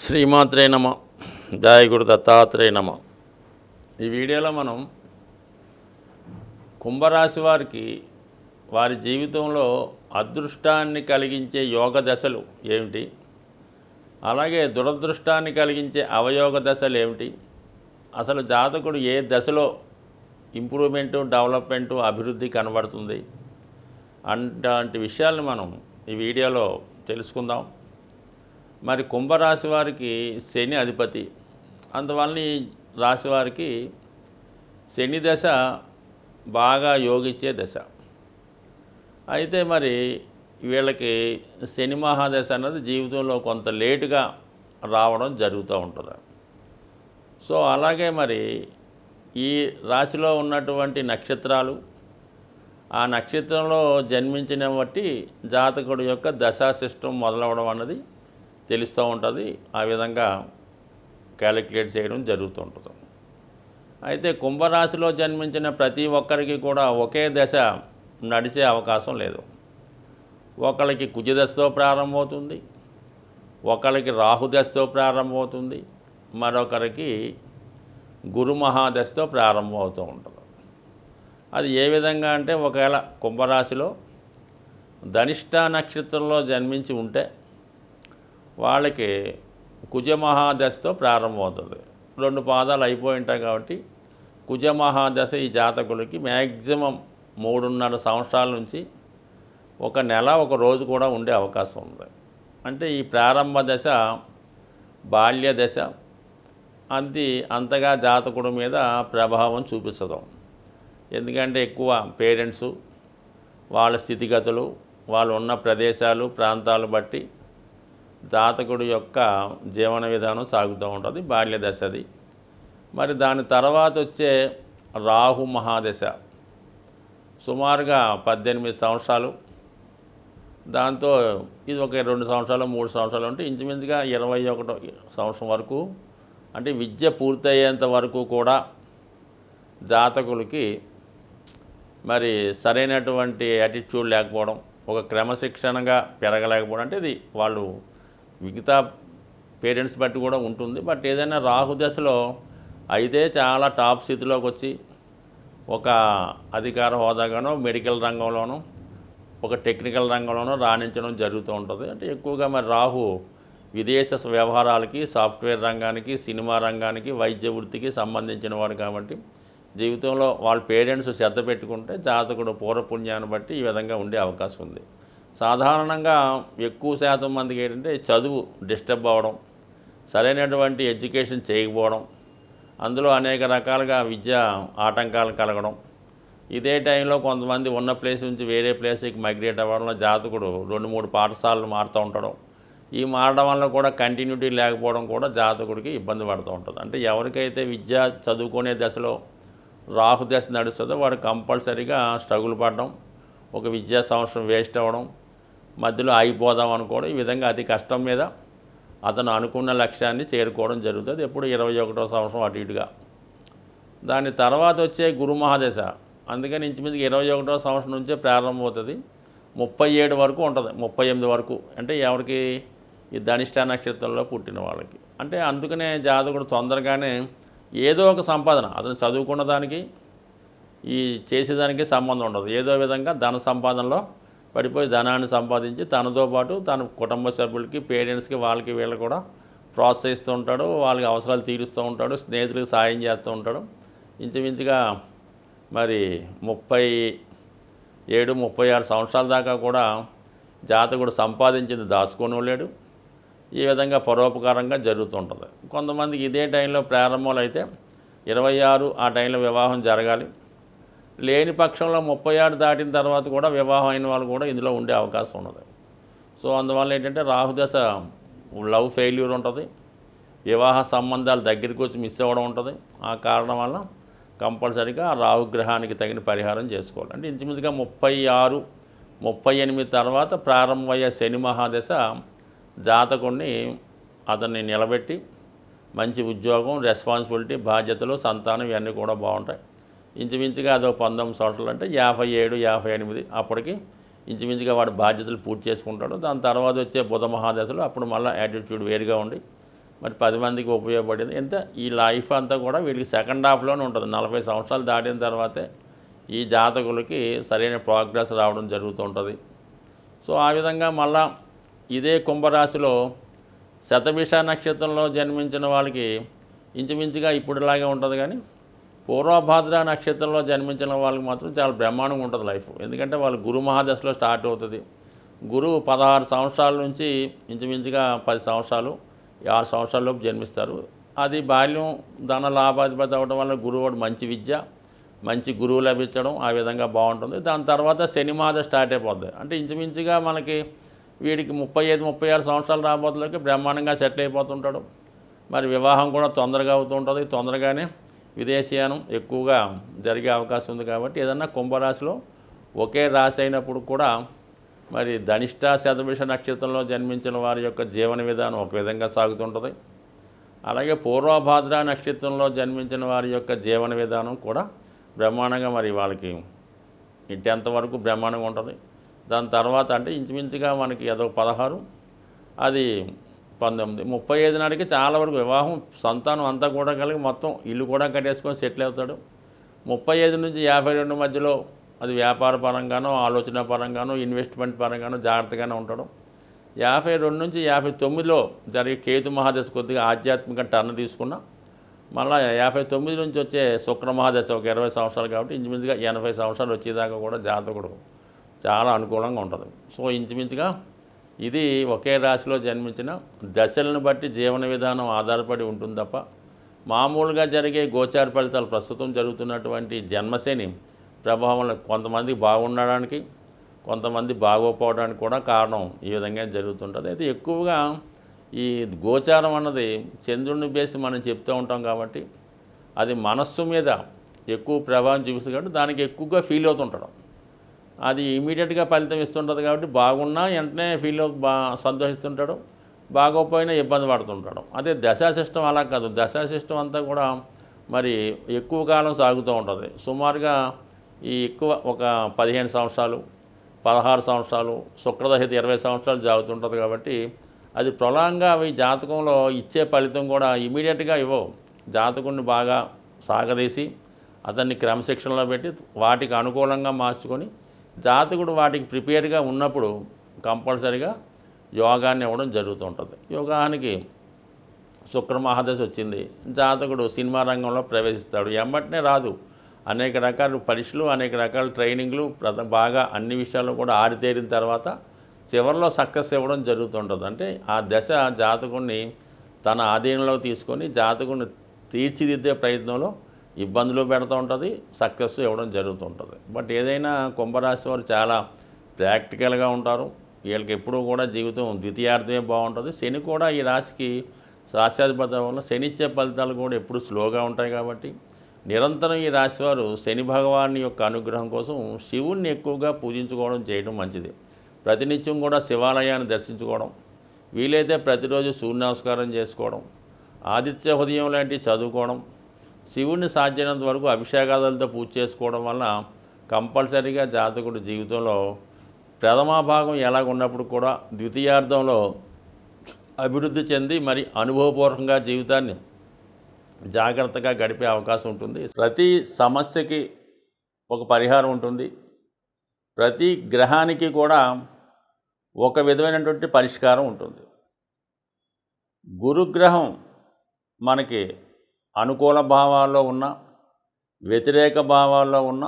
శ్రీమాత్రే నమ జాయగురు దత్తాత్రేయ నమ. ఈ వీడియోలో మనం కుంభరాశి వారికి వారి జీవితంలో అదృష్టాన్ని కలిగించే యోగ దశలు ఏమిటి? అలాగే దురదృష్టాన్ని కలిగించే అవయోగ దశలు ఏమిటి? అసలు జాతకుడు ఏ దశలో ఇంప్రూవ్మెంటు డెవలప్మెంటు అభివృద్ధి కనబడుతుంది? అలాంటి విషయాలను మనం ఈ వీడియోలో తెలుసుకుందాం. మరి కుంభరాశి వారికి శని అధిపతి అందువలన ఈ రాశి వారికి శని దశ బాగా యోగిచ్చే దశ. అయితే మరి వీళ్ళకి శని మహాదశ అన్నది జీవితంలో కొంత లేటుగా రావడం జరుగుతూ ఉంటుంది. సో అలాగే మరి ఈ రాశిలో ఉన్నటువంటి నక్షత్రాలు ఆ నక్షత్రంలో జన్మించిన బట్టి జాతకుడు యొక్క దశా సిస్టమ్ మొదలవడం అన్నది తెలుస్తూ ఉంటుంది. ఆ విధంగా క్యాలిక్యులేట్ చేయడం జరుగుతూ ఉంటుంది. అయితే కుంభరాశిలో జన్మించిన ప్రతి ఒక్కరికి కూడా ఒకే దశ నడిచే అవకాశం లేదు. ఒకళ్ళకి కుజదశతో ప్రారంభమవుతుంది. ఒకళ్ళకి రాహుదశతో ప్రారంభమవుతుంది. మరొకరికి గురు మహాదశతో ప్రారంభమవుతూ ఉంటుంది. అది ఏ విధంగా అంటే ఒకవేళ కుంభరాశిలో ధనిష్ట నక్షత్రంలో జన్మించి ఉంటే వాళ్ళకి కుజమహాదశతో ప్రారంభమవుతుంది. రెండు పాదాలు అయిపోయి ఉంటాయి కాబట్టి కుజమహాదశ ఈ జాతకులకి మ్యాక్సిమం మూడున్నర సంవత్సరాల నుంచి ఒక నెల ఒక రోజు కూడా ఉండే అవకాశం ఉంది. అంటే ఈ ప్రారంభ దశ బాల్య దశ. అది అంతగా జాతకుడి మీద ప్రభావం చూపిస్తుంది. ఎందుకంటే ఎక్కువ పేరెంట్సు వాళ్ళ స్థితిగతులు వాళ్ళు ఉన్న ప్రదేశాలు ప్రాంతాలు బట్టి జాతకుడి యొక్క జీవన విధానం సాగుతూ ఉంటుంది బాల్య దశది మరి దాని తర్వాత వచ్చే రాహు మహాదశ. సుమారుగా పద్దెనిమిది సంవత్సరాలు. దాంతో ఇది ఒక రెండు సంవత్సరాలు మూడు సంవత్సరాలు అంటే ఇంచుమించుగా ఇరవై ఒకటో సంవత్సరం వరకు అంటే విద్య పూర్తయ్యేంత వరకు కూడా జాతకులకి మరి సరైనటువంటి యాటిట్యూడ్ లేకపోవడం ఒక క్రమశిక్షణగా పెరగలేకపోవడం అంటే ఇది వాళ్ళు మిగతా పేరెంట్స్ బట్టి కూడా ఉంటుంది. బట్ ఏదైనా రాహు దశలో అయితే చాలా టాప్ స్థితిలోకి వచ్చి ఒక అధికార హోదాగానో మెడికల్ రంగంలోనో ఒక టెక్నికల్ రంగంలోనో రాణించడం జరుగుతూ ఉంటుంది. అంటే ఎక్కువగా మరి రాహు విదేశ వ్యవహారాలకి సాఫ్ట్వేర్ రంగానికి సినిమా రంగానికి వైద్య వృత్తికి సంబంధించిన వాడు కాబట్టి జీవితంలో వాళ్ళ పేరెంట్స్ శ్రద్ధ పెట్టుకుంటే జాతకుడు పూర్వపుణ్యాన్ని బట్టి ఈ విధంగా ఉండే అవకాశం ఉంది. సాధారణంగా ఎక్కువ శాతం మందికి ఏంటంటే చదువు డిస్టర్బ్ అవ్వడం సరైనటువంటి ఎడ్యుకేషన్ చేయకపోవడం అందులో అనేక రకాలుగా విద్య ఆటంకాలు కలగడం. ఇదే టైంలో కొంతమంది ఉన్న ప్లేస్ నుంచి వేరే ప్లేస్కి మైగ్రేట్ అవ్వడంలో జాతకుడు రెండు మూడు పాఠశాలలు మారుతూ ఉండడం ఈ మారడం వల్ల కూడా కంటిన్యూటీ లేకపోవడం కూడా జాతకుడికి ఇబ్బంది పడుతూ ఉంటుంది. అంటే ఎవరికైతే విద్య చదువుకునే దశలో రాహు దశ నడుస్తుందో వాడు కంపల్సరీగా స్ట్రగుల్ పడడం ఒక విద్యా సంవత్సరం వేస్ట్ అవ్వడం మధ్యలో ఆగిపోదాం అనుకోవడం ఈ విధంగా అతి కష్టం మీద అతను అనుకున్న లక్ష్యాన్ని చేరుకోవడం జరుగుతుంది. ఎప్పుడు ఇరవై ఒకటో సంవత్సరం అటు ఇటుగా. దాని తర్వాత వచ్చే గురు మహాదశ అందుకని ఇంచుమించుకు ఇరవై ఒకటో సంవత్సరం నుంచే ప్రారంభమవుతుంది. ముప్పై ఏడు వరకు ఉంటుంది ముప్పై ఎనిమిది వరకు. అంటే ఎవరికి? ఈ ధనిష్ట నక్షత్రంలో పుట్టిన వాళ్ళకి. అంటే అందుకనే జాతకుడు తొందరగానే ఏదో ఒక సంపాదన అతను చదువుకున్న దానికి ఈ చేసేదానికి సంబంధం ఉండదు. ఏదో విధంగా ధన సంపాదనలో పడిపోయి ధనాన్ని సంపాదించి తనతో పాటు తన కుటుంబ సభ్యులకి పేరెంట్స్కి వాళ్ళకి వీళ్ళు కూడా ప్రోత్సహిస్తూ ఉంటాడు వాళ్ళకి అవసరాలు తీరుస్తూ ఉంటాడు స్నేహితులకు సాయం చేస్తూ ఉంటాడు. ఇంచుమించుగా మరి ముప్పై ఏడు ముప్పై ఆరు సంవత్సరాల దాకా కూడా జాతకుడు సంపాదించింది దాచుకోనివ్వలేడు ఈ విధంగా పరోపకారంగా జరుగుతుంటుంది కొంతమందికి ఇదే టైంలో ప్రారంభంలో అయితే ఇరవై ఆరు ఆ టైంలో వివాహం జరగాలి. లేని పక్షంలో ముప్పై ఆరు దాటిన తర్వాత కూడా వివాహం అయిన వాళ్ళు కూడా ఇందులో ఉండే అవకాశం ఉన్నది. సో అందువల్ల ఏంటంటే రాహుదశ లవ్ ఫెయిల్యూర్ ఉంటుంది. వివాహ సంబంధాలు దగ్గరికి వచ్చి మిస్ అవ్వడం ఉంటుంది. ఆ కారణం వల్ల కంపల్సరీగా ఆ రాహుగ్రహానికి తగిన పరిహారం చేసుకోవాలి. అంటే ఇంచుమించుగా ముప్పై ఆరు ముప్పై ఎనిమిది తర్వాత ప్రారంభమయ్యే శని మహాదశ జాతకుడిని అతన్ని నిలబెట్టి మంచి ఉద్యోగం రెస్పాన్సిబిలిటీ బాధ్యతలు సంతానం ఇవన్నీ కూడా బాగుంటాయి. ఇంచుమించుగా అదో పంతొమ్మిది సంవత్సరాలు అంటే యాభై ఏడు యాభై ఎనిమిది అప్పటికి ఇంచుమించుగా వాడు బాధ్యతలు పూర్తి చేసుకుంటాడు. దాని తర్వాత వచ్చే బుధ మహాదశలు అప్పుడు మళ్ళీ యాటిట్యూడ్ వేరుగా ఉండి మరి పది మందికి ఉపయోగపడింది. ఎంత ఈ లైఫ్ అంతా కూడా వీళ్ళకి సెకండ్ హాఫ్లోనే ఉంటుంది. నలభై సంవత్సరాలు దాటిన తర్వాతే ఈ జాతకులకి సరైన ప్రోగ్రెస్ రావడం జరుగుతుంటుంది సో ఆ విధంగా మళ్ళా ఇదే కుంభరాశిలో శతభిష నక్షత్రంలో జన్మించిన వాళ్ళకి ఇంచుమించుగా ఇప్పుడులాగే ఉంటుంది కానీ పూర్వభాద్ర నక్షత్రంలో జన్మించిన వాళ్ళకి మాత్రం చాలా బ్రహ్మాండంగా ఉంటుంది లైఫ్. ఎందుకంటే వాళ్ళు గురు మహాదశలో స్టార్ట్ అవుతుంది. గురువు పదహారు సంవత్సరాల నుంచి ఇంచుమించుగా పది సంవత్సరాలు ఆరు సంవత్సరాలలోపు జన్మిస్తారు. అది బాల్యం ధన లాభాధిపతి అవ్వడం వల్ల గురువు వాడు మంచి విద్య మంచి గురువు లభించడం ఆ విధంగా బాగుంటుంది. దాని తర్వాత శని మాద స్టార్ట్ అయిపోద్ది. అంటే ఇంచుమించుగా మనకి వీడికి ముప్పై ఐదు ముప్పై ఆరు సంవత్సరాలు రాబోతులకి బ్రహ్మాండంగా సెటిల్ అయిపోతుంటాడు. మరి వివాహం కూడా తొందరగా అవుతూ ఉంటుంది. తొందరగానే విదేశీయానం ఎక్కువగా జరిగే అవకాశం ఉంది కాబట్టి ఏదన్నా కుంభరాశిలో ఒకే రాశి అయినప్పుడు కూడా మరి ధనిష్ట శతభిష నక్షత్రంలో జన్మించిన వారి యొక్క జీవన విధానం ఒక విధంగా సాగుతుంటుంది. అలాగే పూర్వభాద్ర నక్షత్రంలో జన్మించిన వారి యొక్క జీవన విధానం కూడా బ్రహ్మాండంగా మరి వాళ్ళకి ఇంటెంతవరకు టెన్త్ వరకు బ్రహ్మాండంగా ఉంటుంది. దాని తర్వాత అంటే ఇంచుమించుగా మనకి అదొక పదహారు అది పంతొమ్మిది ముప్పై ఐదు నాటికి చాలా వరకు వివాహం సంతానం అంతా కూడా కలిగి మొత్తం ఇల్లు కూడా కట్టేసుకొని సెటిల్ అవుతాడు. ముప్పై ఐదు నుంచి యాభై రెండు మధ్యలో అది వ్యాపార పరంగానో ఆలోచన పరంగానో ఇన్వెస్ట్మెంట్ పరంగానో జాగ్రత్తగానే ఉంటాడు. యాభై రెండు నుంచి యాభై తొమ్మిదిలో జరిగే కేతు మహాదశ కొద్దిగా ఆధ్యాత్మిక టర్న్ తీసుకున్నా మళ్ళీ యాభై తొమ్మిది నుంచి వచ్చే శుక్ర మహాదశ ఒక ఇరవై సంవత్సరాలు కాబట్టి ఇంచుమించుగా ఎనభై సంవత్సరాలు వచ్చేదాకా కూడా జాతకుడు చాలా అనుకూలంగా ఉంటుంది. సో ఇంచుమించుగా ఇది ఒకే రాశిలో జన్మించిన దశలను బట్టి జీవన విధానం ఆధారపడి ఉంటుంది తప్ప మామూలుగా జరిగే గోచార ఫలితాలు ప్రస్తుతం జరుగుతున్నటువంటి జన్మశని ప్రభావంలో కొంతమంది బాగుండడానికి కొంతమంది బాగోపోవడానికి కూడా కారణం ఈ విధంగా జరుగుతుంటుంది. అయితే ఎక్కువగా ఈ గోచారం అన్నది చంద్రుడిని బేసి మనం చెప్తూ ఉంటాం కాబట్టి అది మనస్సు మీద ఎక్కువ ప్రభావం చూపిస్తుంది కాబట్టి దానికి ఎక్కువగా ఫీల్ అవుతుంటాడు. అది ఇమీడియట్గా ఫలితం ఇస్తుంటుంది కాబట్టి బాగున్నా వెంటనే ఫీల్ బా సంతోషిస్తుంటాడు బాగోపోయినా ఇబ్బంది పడుతుంటాడు. అదే దశా సిస్టమ్ అలా కాదు. దశా సిస్టమ్ అంతా కూడా మరి ఎక్కువ కాలం సాగుతూ ఉంటుంది. సుమారుగా ఈ ఎక్కువ ఒక పదిహేను సంవత్సరాలు పదహారు సంవత్సరాలు శుక్రదహిత ఇరవై సంవత్సరాలు జాగుతుంటుంది కాబట్టి అది ప్రొలాంగా అవి జాతకంలో ఇచ్చే ఫలితం కూడా ఇమీడియట్గా ఇవ్వవు. జాతకుడిని బాగా సాగదీసి అతన్ని క్రమశిక్షణలో పెట్టి వాటికి అనుకూలంగా మార్చుకొని జాతకుడు వాటికి ప్రిపేర్గా ఉన్నప్పుడు కంపల్సరిగా యోగాన్ని ఇవ్వడం జరుగుతూ ఉంటుంది. యోగానికి శుక్ర మహాదశ వచ్చింది. జాతకుడు సినిమా రంగంలో ప్రవేశిస్తాడు. ఎమ్మటనే రాదు. అనేక రకాల పరీక్షలు అనేక రకాల ట్రైనింగ్లు బాగా అన్ని విషయాల్లో కూడా ఆరితేరిన తర్వాత చివరిలో సక్సెస్ ఇవ్వడం జరుగుతుంటుంది అంటే ఆ దశ జాతకుడిని తన ఆధీనంలో తీసుకొని జాతకుడిని తీర్చిదిద్దే ప్రయత్నంలో ఇబ్బందులు పెడుతూ ఉంటుంది సక్సెస్ ఇవ్వడం జరుగుతుంటుంది బట్ ఏదైనా కుంభరాశి వారు చాలా ప్రాక్టికల్గా ఉంటారు. వీళ్ళకి ఎప్పుడూ కూడా జీవితం ద్వితీయార్థమే బాగుంటుంది. శని కూడా ఈ రాశికి రాశ్యాధిపతి వల్ల శని ఇచ్చే ఫలితాలు కూడా ఎప్పుడు స్లోగా ఉంటాయి కాబట్టి నిరంతరం ఈ రాశివారు శని భగవాన్ యొక్క అనుగ్రహం కోసం శివుణ్ణి ఎక్కువగా పూజించుకోవడం చేయడం మంచిది. ప్రతినిత్యం కూడా శివాలయాన్ని దర్శించుకోవడం వీలైతే ప్రతిరోజు సూర్య నమస్కారం చేసుకోవడం ఆదిత్య హృదయం లాంటివి చదువుకోవడం శివుణ్ణి సాధ్యమైనంత వరకు అభిషేకాదులతో పూజ చేసుకోవడం వల్ల కంపల్సరీగా జాతకుడు జీవితంలో ప్రథమ భాగం ఎలాగ ఉన్నప్పుడు కూడా ద్వితీయార్థంలో అభివృద్ధి చెంది మరి అనుభవపూర్వకంగా జీవితాన్ని జాగ్రత్తగా గడిపే అవకాశం ఉంటుంది. ప్రతి సమస్యకి ఒక పరిహారం ఉంటుంది. ప్రతి గ్రహానికి కూడా ఒక విధమైనటువంటి పరిష్కారం ఉంటుంది. గురుగ్రహం మనకి అనుకూల భావాల్లో ఉన్న వ్యతిరేక భావాల్లో ఉన్న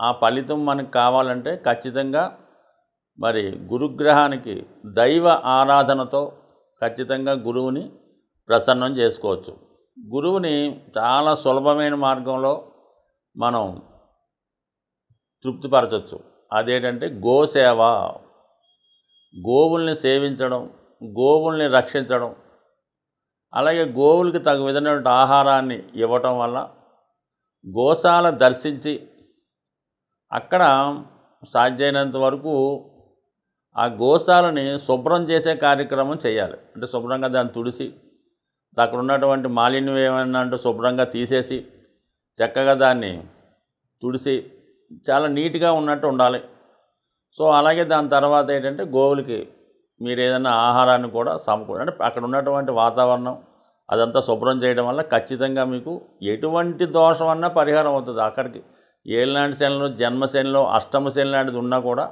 ఆ ఫలితం మనకు కావాలంటే ఖచ్చితంగా మరి గురుగ్రహానికి దైవ ఆరాధనతో ఖచ్చితంగా గురువుని ప్రసన్నం చేసుకోవచ్చు. గురువుని చాలా సులభమైన మార్గంలో మనం తృప్తిపరచవచ్చు అదేంటంటే గోసేవ గోవుల్ని సేవించడం గోవుల్ని రక్షించడం అలాగే గోవులకి తగు విధమైనటువంటి ఆహారాన్ని ఇవ్వటం వల్ల గోశాల దర్శించి అక్కడ సాధ్యమైనంత వరకు ఆ గోశాలని శుభ్రం చేసే కార్యక్రమం చేయాలి. అంటే శుభ్రంగా దాన్ని తుడిసి అక్కడ ఉన్నటువంటి మాలిన్యం ఏమైనా అంటే శుభ్రంగా తీసేసి చక్కగా దాన్ని తుడిసి చాలా నీట్గా ఉన్నట్టు ఉండాలి. సో అలాగే దాని తర్వాత ఏంటంటే గోవులకి మీరు ఏదైనా ఆహారాన్ని కూడా సమకూడ అంటే అక్కడ ఉన్నటువంటి వాతావరణం అదంతా శుభ్రం చేయడం వల్ల ఖచ్చితంగా మీకు ఎటువంటి దోషం అన్నా పరిహారం అవుతుంది. అక్కడికి ఏళ్ళనాటి శనిలో జన్మశనిలో అష్టమ శని లాంటిది ఉన్నా కూడా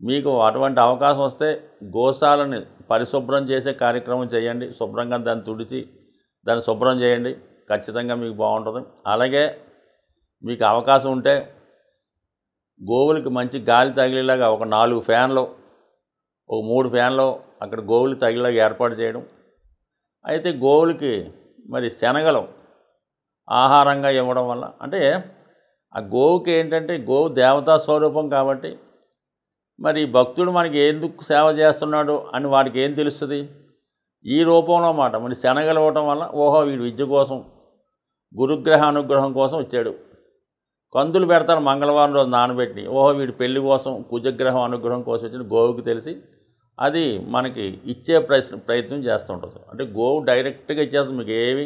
మీకు అటువంటి అవకాశం వస్తే గోశాలని పరిశుభ్రం చేసే కార్యక్రమం చేయండి. శుభ్రంగా దాన్ని తుడిచి దాన్ని శుభ్రం చేయండి. ఖచ్చితంగా మీకు బాగుంటుంది. అలాగే మీకు అవకాశం ఉంటే గోవులకి మంచి గాలి తగిలేలాగా ఒక నాలుగు ఫ్యాన్లు ఒక మూడు ఫ్యాన్లు అక్కడ గోవులు తగిలేలాగా ఏర్పాటు చేయడం. అయితే గోవులకి మరి శనగలు ఆహారంగా ఇవ్వడం వల్ల అంటే ఆ గోవుకి ఏంటంటే గోవు దేవతా స్వరూపం కాబట్టి మరి భక్తుడు మనకి ఎందుకు సేవ చేస్తున్నాడు అని వాడికి ఏం తెలుస్తుంది? ఈ రూపంలో మాట. మరి శనగలు ఇవ్వటం వల్ల ఓహో వీడు విద్య కోసం గురుగ్రహ అనుగ్రహం కోసం వచ్చాడు. కందులు పెడతారు మంగళవారం రోజు నానబెట్టి. ఓహో వీడి పెళ్ళి కోసం కుజగ్రహం అనుగ్రహం కోసం వచ్చిన గోవుకి తెలిసి అది మనకి ఇచ్చే ప్రయత్నం ప్రయత్నం చేస్తుంటుంది అంటే గోవు డైరెక్ట్గా ఇచ్చేస్తుంది మీకు ఏమి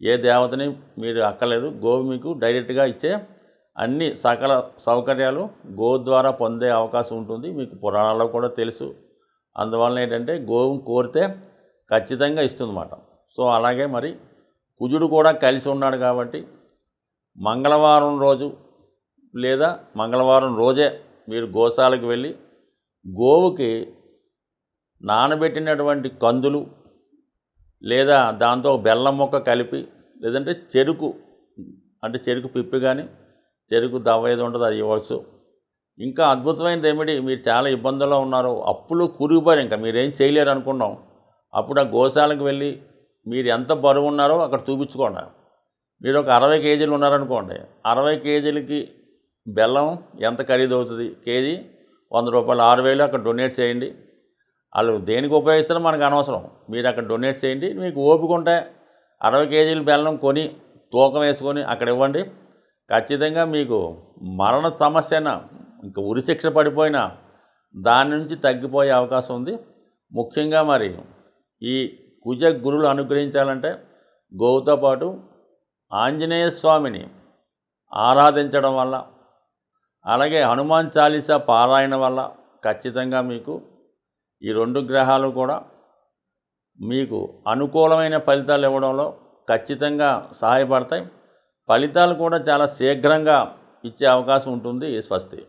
ఏ దేవతని మీరు అక్కర్లేదు. గోవు మీకు డైరెక్ట్గా ఇచ్చే అన్ని సకల సౌకర్యాలు గోవు ద్వారా పొందే అవకాశం ఉంటుంది. మీకు పురాణాల్లో కూడా తెలుసు. అందువలన ఏంటంటే గోవును కోరితే ఖచ్చితంగా ఇస్తుందన్నమాట. సో అలాగే మరి కుజుడు కూడా కలిసి ఉన్నాడు కాబట్టి మంగళవారం రోజు లేదా మంగళవారం రోజే మీరు గోశాలకు వెళ్ళి గోవుకి నానబెట్టినటువంటి కందులు లేదా దాంతో బెల్లం మొక్క కలిపి లేదంటే చెరుకు అంటే చెరుకు పిప్పి కానీ చెరుకు దవ్వ ఏది ఉంటుంది అది ఇవ్వచ్చు. ఇంకా అద్భుతమైన రెమెడీ మీరు చాలా ఇబ్బందుల్లో ఉన్నారు అప్పులు కురిగిపోయారు ఇంకా మీరేం చేయలేరు అనుకున్నాం. అప్పుడు ఆ గోశాలకు వెళ్ళి మీరు ఎంత బరువు ఉన్నారో అక్కడ చూపించుకోండి. మీరు ఒక అరవై కేజీలు ఉన్నారనుకోండి అరవై కేజీలకి బెల్లం ఎంత ఖరీదు అవుతుంది కేజీ వంద రూపాయలు ఆరు వేలు అక్కడ డొనేట్ చేయండి. వాళ్ళు దేనికి ఉపయోగిస్తారో మనకు అనవసరం. మీరు అక్కడ డొనేట్ చేయండి మీకు ఓపిక ఉంటే అరవై కేజీల బెల్లం కొని తూకం వేసుకొని అక్కడ ఇవ్వండి. ఖచ్చితంగా మీకు మరణ సమస్యన ఇంకా ఉరిశిక్ష పడిపోయినా దాని నుంచి తగ్గిపోయే అవకాశం ఉంది. ముఖ్యంగా మరి ఈ కుజ గురులు అనుగ్రహించాలంటే గోవుతో పాటు ఆంజనేయ స్వామిని ఆరాధించడం వల్ల అలాగే హనుమాన్ చాలీసా పారాయణ వల్ల ఖచ్చితంగా మీకు ఈ రెండు గ్రహాలు కూడా మీకు అనుకూలమైన ఫలితాలు ఇవ్వడంలో ఖచ్చితంగా సహాయపడతాయి. ఫలితాలు కూడా చాలా శీఘ్రంగా ఇచ్చే అవకాశం ఉంటుంది స్వస్తి.